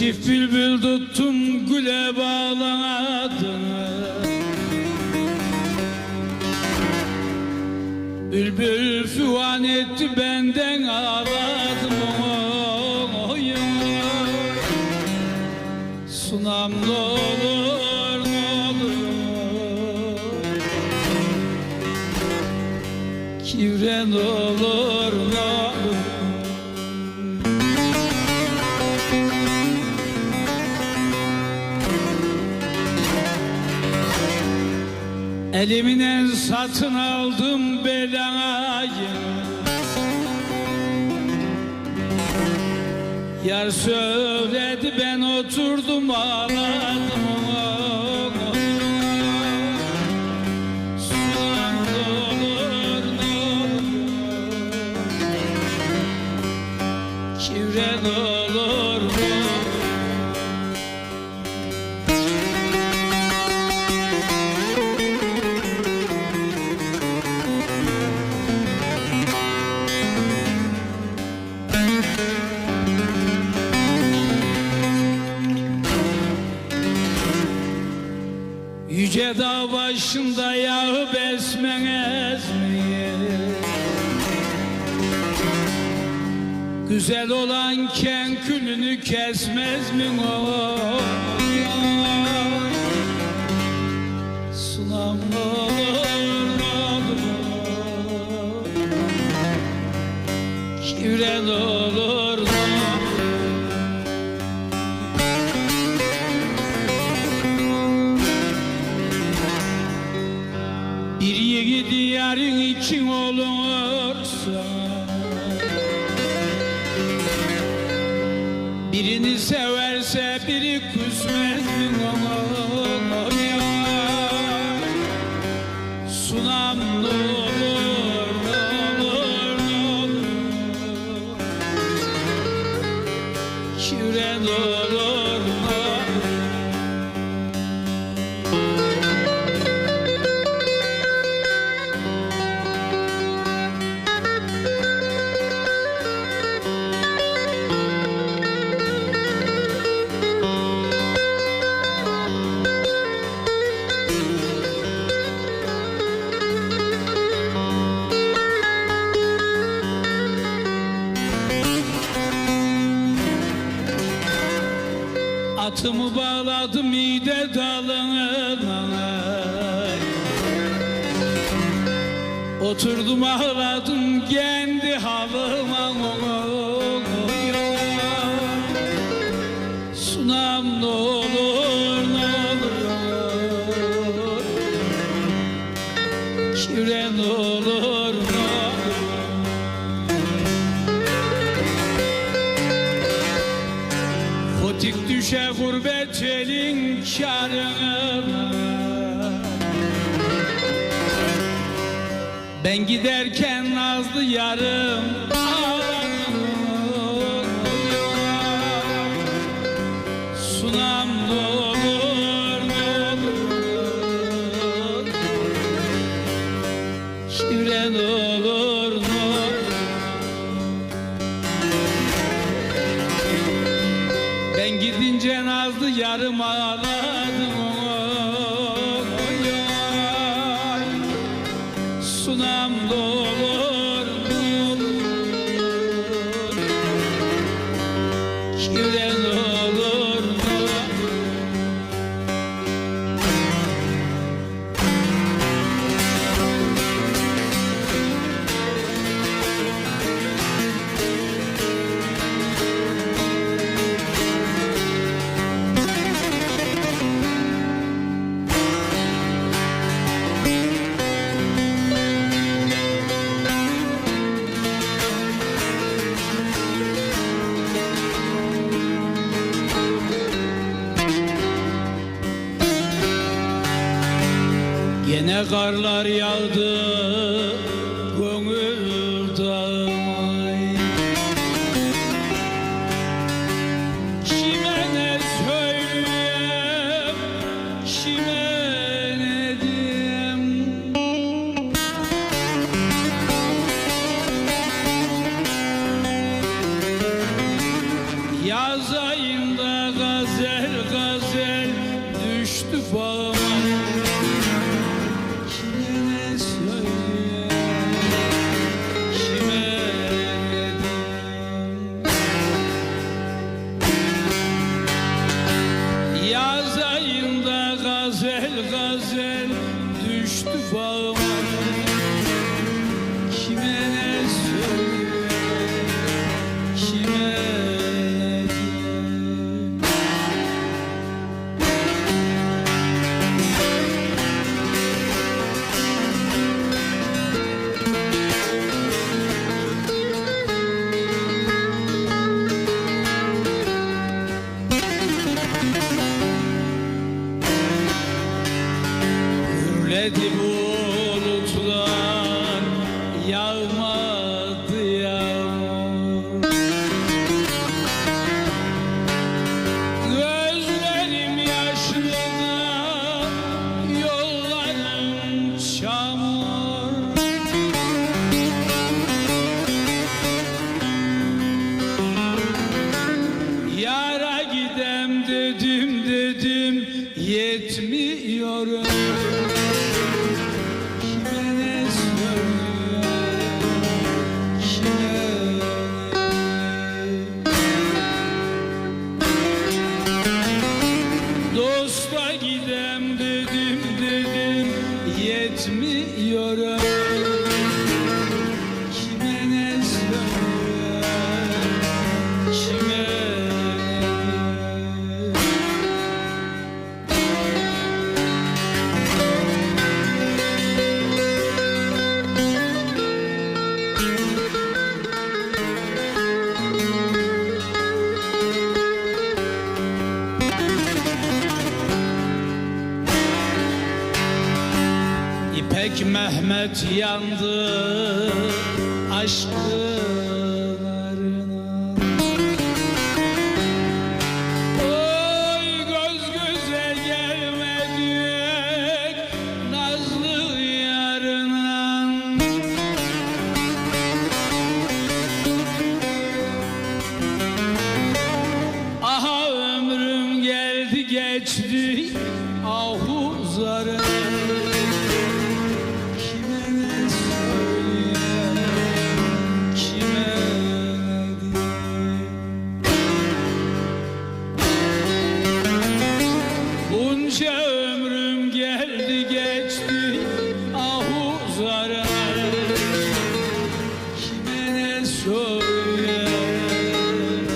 çift bülbül tuttum güle bağladım Bülbül füvan etti benden ağladım oy, oy. Sunam ne olur? Kivren olur Eliminen satın aldım belayı. Yar söyledi ben oturdum ağladım Yüce dağ başında yağı besmez mi? Güzel olan ken külünü kesmez mi o? Sunam Bir yiğit yarın için olursa Birini severse biri küsmez mi Atımı bağladım mide dalına Oturdum ağladım kendi halıma Sunam ne olur ne olur. Kivren olur ne karına Ben giderken nazlı yarım. Sunam ne olur ne olur Ben gidince nazlı yarım ağladım oy, oy. Sunam da karlar yağdı gönül dağıma Kime ne söyleyeyim, kime ne diyeyim? Yaz ayında gazel gazel düştü falan. Bulutlar Yağmadı yağmur. Gözlerim yaşlı Yollarım çamur. Yara gidem dedim dedim yetmiyor İpek Mehmet yandı aşklarına. Oy göz göze gelmedik nazlı yarına Aha ömrüm geldi geçti ahu zarı